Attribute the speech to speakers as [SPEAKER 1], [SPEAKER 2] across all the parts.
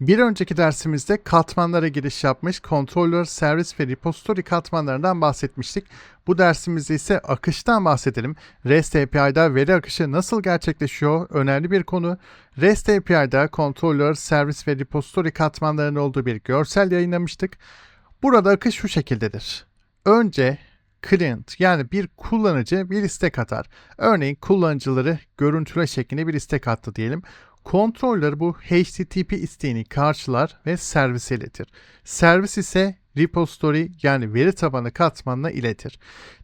[SPEAKER 1] Bir önceki dersimizde katmanlara giriş yapmış, controller, servis ve repository katmanlarından bahsetmiştik. Bu dersimizde ise akıştan bahsedelim. REST API'da veri akışı nasıl gerçekleşiyor? Önemli bir konu. REST API'da controller, servis ve repository katmanlarının olduğu bir görsel yayınlamıştık. Burada akış şu şekildedir. Önce client yani bir kullanıcı bir istek atar. Örneğin kullanıcıları görüntüle şeklinde bir istek attı diyelim. Controller bu HTTP isteğini karşılar ve servise iletir. Servis ise repository yani veri tabanı katmanına iletir.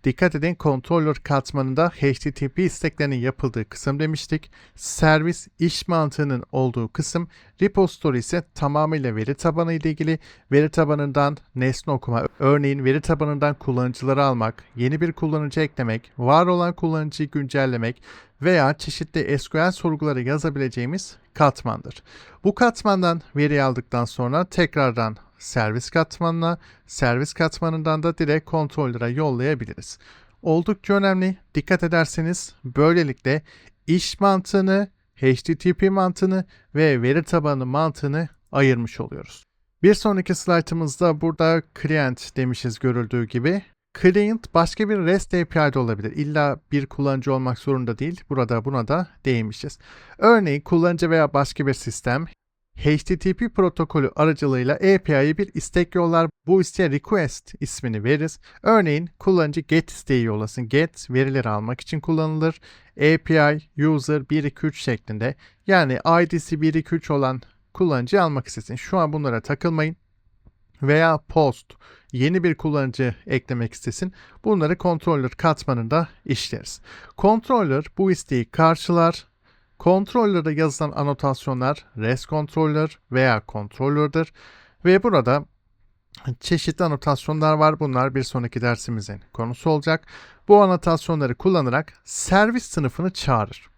[SPEAKER 1] Dikkat edin controller katmanında HTTP isteklerinin yapıldığı kısım demiştik. Servis iş mantığının olduğu kısım, repository ise tamamıyla veri tabanı ile ilgili veri tabanından nesne okuma, örneğin veri tabanından kullanıcıları almak, yeni bir kullanıcı eklemek, var olan kullanıcıyı güncellemek veya çeşitli SQL soruları yazabileceğimiz katmandır. Bu katmandan veri aldıktan sonra tekrardan servis katmanına, servis katmanından da direkt kontrollere yollayabiliriz. Oldukça önemli. Dikkat ederseniz böylelikle iş mantığını, HTTP mantığını ve veri tabanı mantığını ayırmış oluyoruz. Bir sonraki slaytımızda burada client demişiz görüldüğü gibi. Client başka bir REST API'de olabilir. İlla bir kullanıcı olmak zorunda değil. Burada buna da değinmişiz. Örneğin kullanıcı veya başka bir sistem HTTP protokolü aracılığıyla API'ye bir istek yollar. Bu isteğe request ismini veririz. Örneğin kullanıcı get isteği yollasın. Get verileri almak için kullanılır. API user 123 şeklinde yani ID'si 123 olan kullanıcı almak istesin. Şu an bunlara takılmayın. Veya post yeni bir kullanıcı eklemek istesin. Bunları controller katmanında işleriz. Controller bu isteği karşılar, Controller'da yazılan anotasyonlar REST controller veya controller'dır ve burada çeşitli anotasyonlar var. Bunlar bir sonraki dersimizin konusu olacak. Bu anotasyonları kullanarak servis sınıfını çağırır.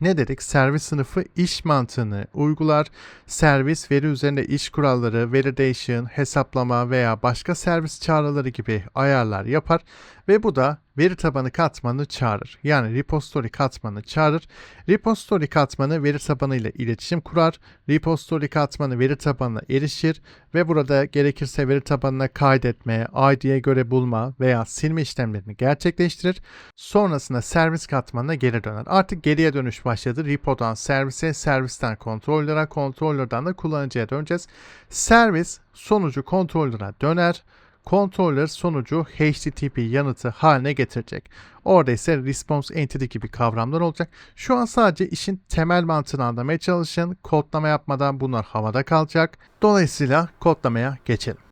[SPEAKER 1] Ne dedik? Servis sınıfı iş mantığını uygular. Servis veri üzerinde iş kuralları, validation, hesaplama veya başka servis çağrıları gibi ayarlar yapar ve bu da veri tabanı katmanını çağırır. Yani repository katmanını çağırır. Repository katmanı veri tabanı ile iletişim kurar. Repository katmanı veri tabanına erişir ve burada gerekirse veri tabanına kaydetme, ID'ye göre bulma veya silme işlemlerini gerçekleştirir. Sonrasında servis katmanına geri döner. Artık geriye dönüş başladı. Repo'dan servise, servisten controller'a, controller'dan da kullanıcıya döneceğiz. Servis sonucu controller'a döner controller sonucu HTTP yanıtı haline getirecek. Orada ise response entity gibi kavramlar olacak. Şu an sadece işin temel mantığını anlamaya çalışın. Kodlama yapmadan bunlar havada kalacak. Dolayısıyla kodlamaya geçelim.